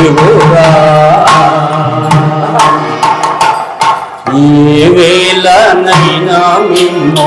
దేవుడా ఏ వేళనైనా మిమ్ము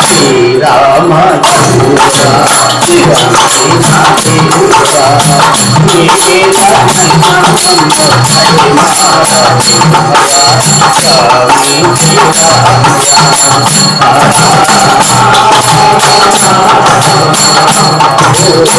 శ్రీరామ స్వామి Yeah.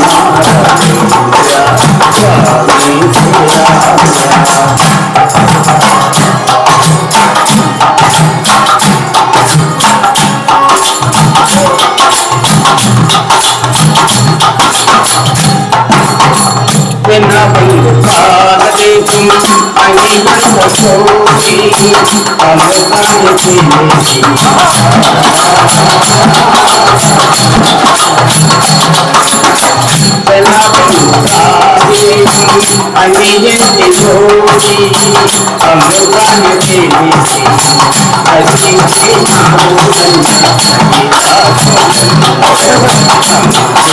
হবে না হইল কালকে আইলা কসৌটি আমার কানে ফেলেছি বেলা হইল কালকে আইলে কসৌটি আমার কানে ফেলেছি আজকে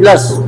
plus.